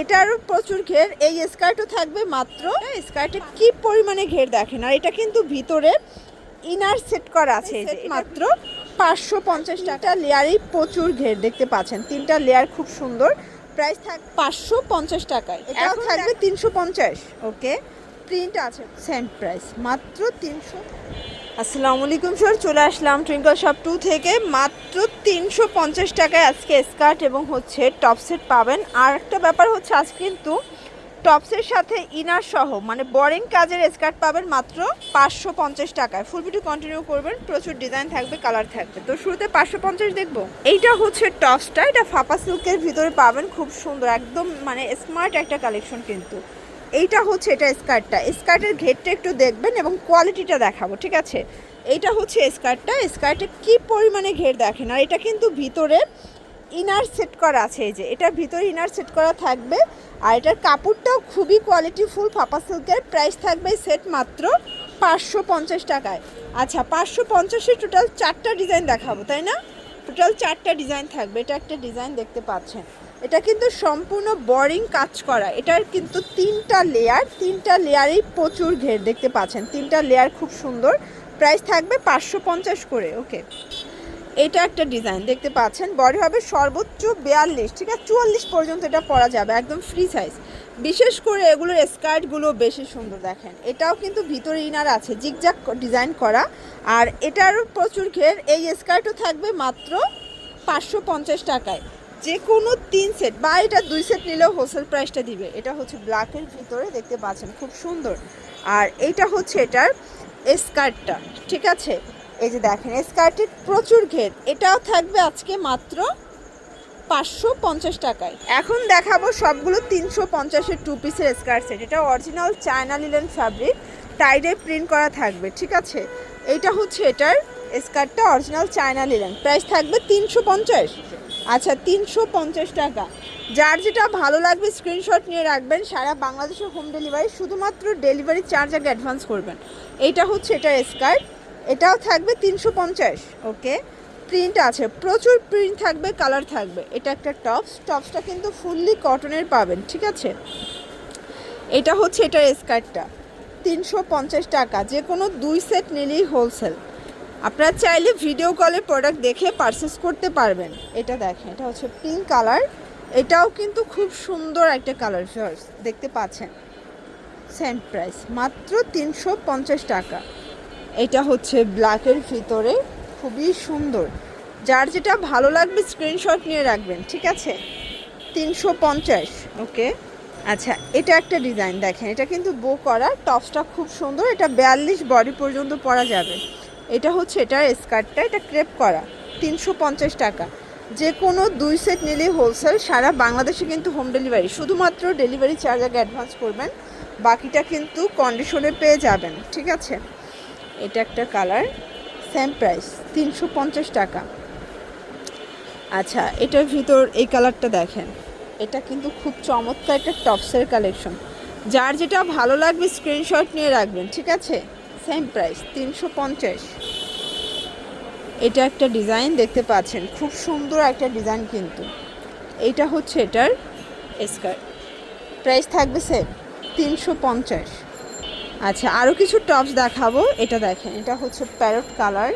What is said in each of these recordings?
এটারও প্রচুর ঘের। এই স্কার্টও থাকবে মাত্র। স্কার্টে কি পরিমাণে ঘের দেখেন? আর এটা কিন্তু ভিতরে ইনার সেট করা আছে মাত্র পাঁচশো পঞ্চাশ টাকা। লেয়ারেই প্রচুর ঘের দেখতে পাচ্ছেন। তিনটা লেয়ার খুব সুন্দর। প্রাইস থাক পাঁচশো পঞ্চাশ টাকায়। এটাও থাকবে তিনশো পঞ্চাশ। ওকে? প্রিন্ট আছে সেম প্রাইস। মাত্র তিনশো। আসসালামু আলাইকুম, স্যার। চলে আসলাম টুইঙ্কল শপ টু থেকে। মাত্র তিনশো পঞ্চাশ টাকায় আজকে স্কার্ট এবং হচ্ছে টপ সেট পাবেন। আর একটা ব্যাপার হচ্ছে, আজ কিন্তু টপসের সাথে ইনার সহ মানে বোরিং কাজের স্কার্ট পাবেন মাত্র পাঁচশো পঞ্চাশ টাকায়। ফুল ভিডিও কন্টিনিউ করবেন। প্রচুর ডিজাইন থাকবে কালার থাকবে। তো শুরুতে পাঁচশো পঞ্চাশ দেখব। এইটা হচ্ছে টপসটা। এটা ফাপা সিল্কের ভিতরে পাবেন। খুব সুন্দর, একদম মানে স্মার্ট একটা কালেকশন কিন্তু। এইটা হচ্ছে এটা স্কার্টটা। স্কার্টের ঘেরটা একটু দেখবেন এবং কোয়ালিটিটা দেখাবো, ঠিক আছে? এইটা হচ্ছে স্কার্টটা। স্কার্টে কি পরিমাণে ঘের দেখেন? আর এটা কিন্তু ভিতরে ইনার সেট করা আছে এই যে। এটার ভিতরে ইনার সেট করা থাকবে। আর এটার কাপড়টাও খুবই কোয়ালিটিফুল ফাপা সিল্কের প্রাইস থাকবে সেট মাত্র পাঁচশো পঞ্চাশ টাকায়। আচ্ছা পাঁচশো পঞ্চাশে টোটাল চারটা ডিজাইন দেখাবো, তাই না? টোটাল চারটা ডিজাইন থাকবে। এটা একটা ডিজাইন দেখতে পাচ্ছেন। এটা কিন্তু সম্পূর্ণ বোরিং কাজ করা। এটার কিন্তু তিনটা লেয়ার তিনটা লেয়ারেই প্রচুর ঘের, দেখতে পাচ্ছেন। তিনটা লেয়ার খুব সুন্দর। প্রাইস থাকবে পাঁচশো পঞ্চাশ করে ওকে এটা একটা ডিজাইন দেখতে পাচ্ছেন। বডি হবে সর্বোচ্চ বিয়াল্লিশ, ঠিক আছে? চুয়াল্লিশ পর্যন্ত এটা পরা যাবে, একদম ফ্রি সাইজ বিশেষ করে এগুলোর স্কার্টগুলো বেশি সুন্দর, দেখেন। এটাও কিন্তু ভিতরে ইনার আছে জিগজাক ডিজাইন করা। আর এটারও প্রচুর ঘের, এই স্কার্টও থাকবে মাত্র পাঁচশো পঞ্চাশ টাকায়। যে কোনো তিন সেট বা এটা দুই সেট নিলেও হোলসেল প্রাইসটা দিবে। এটা হচ্ছে ব্ল্যাকের ভিতরে দেখতে পাচ্ছেন, খুব সুন্দর। আর এটা হচ্ছে এটার স্কার্টটা ঠিক আছে? এই যে দেখেন স্কার্টের প্রচুর ঘের। এটাও থাকবে আজকে মাত্র পাঁচশো পঞ্চাশ টাকায়। এখন দেখাবো সবগুলো তিনশো পঞ্চাশের টু পিসের স্কার্ট সেট এটা original China linen fabric tie dye print করা থাকবে, ঠিক আছে? এইটা হচ্ছে এটার স্কার্টটা অরিজিনাল চায়না লিলেন প্রাইস থাকবে তিনশো পঞ্চাশ। আচ্ছা তিনশো পঞ্চাশ টাকা। যার যেটা ভালো লাগবে স্ক্রিনশট নিয়ে রাখবেন, সারা বাংলাদেশে হোম ডেলিভারি শুধুমাত্র ডেলিভারি চার্জ আগে অ্যাডভান্স করবেন। এইটা হচ্ছে এটার স্কার্ট এটাও থাকবে তিনশো পঞ্চাশ ওকে প্রিন্ট আছে, প্রচুর প্রিন্ট থাকবে কালার থাকবে। এটা একটা টপস টপসটা কিন্তু ফুললি কটনের পাবেন, ঠিক আছে? এটা হচ্ছে এটার স্কার্টটা তিনশো পঞ্চাশ টাকা যে কোনো দুই সেট নিলেই হোলসেল আপনারা চাইলে ভিডিও কলে প্রোডাক্ট দেখে পারচেস করতে পারবেন। এটা দেখেন, এটা হচ্ছে পিঙ্ক কালার এটাও কিন্তু খুব সুন্দর একটা কালার ফার্স দেখতে পাচ্ছেন। সেম প্রাইস মাত্র তিনশো পঞ্চাশ টাকা। এটা হচ্ছে ব্ল্যাকের ভিতরে, খুবই সুন্দর। যার যেটা ভালো লাগবে স্ক্রিনশট নিয়ে রাখবেন, ঠিক আছে? তিনশো পঞ্চাশ, ওকে? আচ্ছা এটা একটা ডিজাইন দেখেন, এটা কিন্তু বো করা টপসটা খুব সুন্দর, এটা বিয়াল্লিশ বডি পর্যন্ত পরা যাবে। এটা হচ্ছে এটার স্কার্টটা, এটা ক্রেপ করা, তিনশো পঞ্চাশ টাকা। যে কোনো দুই সেট নিলেই হোলসেল সারা বাংলাদেশে কিন্তু হোম ডেলিভারি শুধুমাত্র ডেলিভারি চার্জ আগে অ্যাডভান্স করবেন, বাকিটা কিন্তু কন্ডিশনে পেয়ে যাবেন, ঠিক আছে? এটা একটা কালার সেম প্রাইস তিনশো পঞ্চাশ টাকা। আচ্ছা এটার ভিতর এই কালারটা দেখেন। এটা কিন্তু খুব চমৎকার একটা টপসের কালেকশন যার যেটা ভালো লাগবে স্ক্রিনশট নিয়ে রাখবেন, ঠিক আছে? সেম প্রাইস তিনশো পঞ্চাশ। এটা একটা ডিজাইন দেখতে পাচ্ছেন, খুব সুন্দর একটা ডিজাইন কিন্তু। এইটা হচ্ছে এটার স্কার্ট প্রাইস থাকবে সেম তিনশো পঞ্চাশ। আচ্ছা আরও কিছু টপস দেখাবো, এটা দেখেন, এটা হচ্ছে প্যারট কালার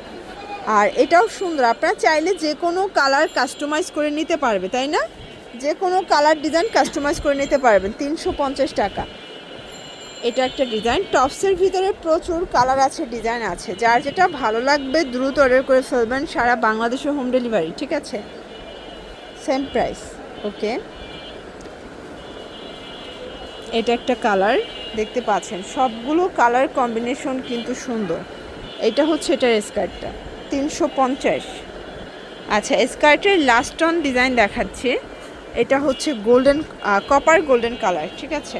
আর এটাও সুন্দর, আপনারা চাইলে যে কোনো কালার কাস্টমাইজ করে নিতে পারবে, তাই না? যে কোনো কালার ডিজাইন কাস্টমাইজ করে নিতে পারবেন, তিনশো পঞ্চাশ টাকা। এটা একটা ডিজাইন টপসের ভিতরে প্রচুর কালার আছে ডিজাইন আছে। যার যেটা ভালো লাগবে, দ্রুত অর্ডার করে ফেলবেন সারা বাংলাদেশে হোম ডেলিভারি ঠিক আছে? সেম প্রাইস ওকে এটা একটা কালার দেখতে পাচ্ছেন। সবগুলো কালার কম্বিনেশন কিন্তু সুন্দর। এটা হচ্ছে এটার স্কার্টটা তিনশো পঞ্চাশ। আচ্ছা স্কার্টের লাস্ট অন ডিজাইন দেখাচ্ছে। এটা হচ্ছে গোল্ডেন কপার গোল্ডেন কালার ঠিক আছে?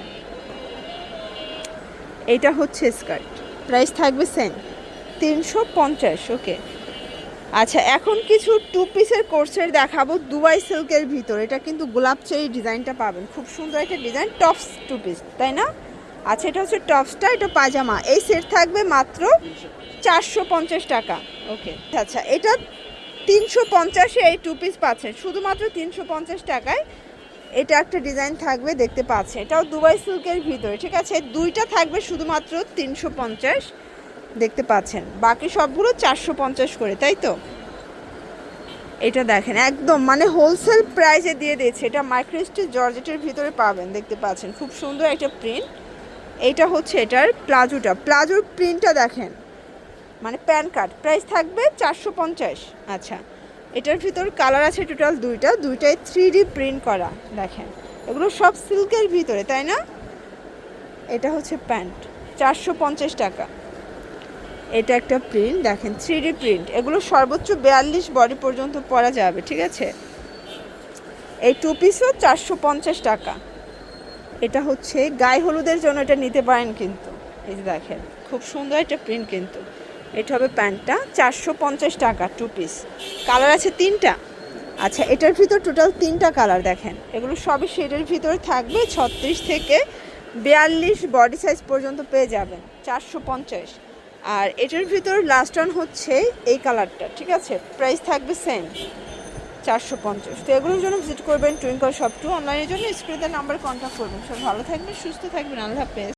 এটা হচ্ছে স্কার্ট। প্রাইস থাকবে সেম। তিনশো পঞ্চাশ, ওকে। আচ্ছা এখন কিছু টু পিসের কোর্সের দেখাবো দুবাই সিল্কের ভিতর। এটা কিন্তু গোলাপ চেরি ডিজাইনটা পাবেন। খুব সুন্দর একটা ডিজাইন টপস টু পিস তাই না? আচ্ছা এটা হচ্ছে টপসটা এটা পাজামা। এই সেট থাকবে মাত্র চারশো পঞ্চাশ টাকা, ওকে। আচ্ছা এটা তিনশো পঞ্চাশে এই টু পিস পাচ্ছেন। শুধুমাত্র তিনশো পঞ্চাশ টাকায় এটা একটা ডিজাইন থাকবে, দেখতে পাচ্ছেন। এটাও দুবাই সিল্কের ভিতরে, ঠিক আছে? দুইটা থাকবে শুধুমাত্র তিনশো পঞ্চাশ, দেখতে পাচ্ছেন। বাকি সবগুলো চারশো পঞ্চাশ করে, তাই তো? এটা দেখেন, একদম মানে হোলসেল প্রাইসে দিয়ে দিয়েছে। এটা মাইক্রোস্টিচ জর্জেটের ভিতরে পাবেন, দেখতে পাচ্ছেন। খুব সুন্দর একটা প্রিন্ট এইটা হচ্ছে এটার প্লাজোটা। প্লাজোর প্রিন্টটা দেখেন মানে প্যান কার্ড। প্রাইস থাকবে চারশো পঞ্চাশ। আচ্ছা এটার ভিতর কালার আছে টোটাল দুইটা। দুইটাই থ্রি ডি প্রিন্ট করা, দেখেন। এগুলো সব সিল্কের ভিতরে, তাই না? এটা হচ্ছে প্যান্ট, চারশো পঞ্চাশ টাকা। এটা একটা প্রিন্ট দেখেন থ্রি ডি প্রিন্ট এগুলো সর্বোচ্চ বিয়াল্লিশ বডি পর্যন্ত পরা যাবে, ঠিক আছে? এই টু পিসও চারশো পঞ্চাশ টাকা। এটা হচ্ছে গায়ে হলুদের জন্য এটা নিতে পারেন কিন্তু। এই যে দেখেন, খুব সুন্দর একটা প্রিন্ট কিন্তু। এটা হবে প্যান্টটা, চারশো পঞ্চাশ টাকা টু পিস কালার আছে তিনটা। আচ্ছা এটার ভিতর টোটাল তিনটা কালার দেখেন। এগুলো সবই শেডের ভিতর থাকবে, ছত্রিশ থেকে বিয়াল্লিশ বডি সাইজ পর্যন্ত পেয়ে যাবেন, চারশো পঞ্চাশ। আর এটার ভিতর লাস্ট ওয়ান হচ্ছে এই কালারটা ঠিক আছে? প্রাইস থাকবে সেম চারশো পঞ্চাশ। তো এগুলোর জন্য ভিজিট করবেন টুইঙ্কল শপ টু অনলাইনের জন্য স্ক্রিনের নাম্বার কন্ট্যাক্ট করবেন। সব ভালো থাকবেন, সুস্থ থাকবেন, আল্লাহ হাফেজ।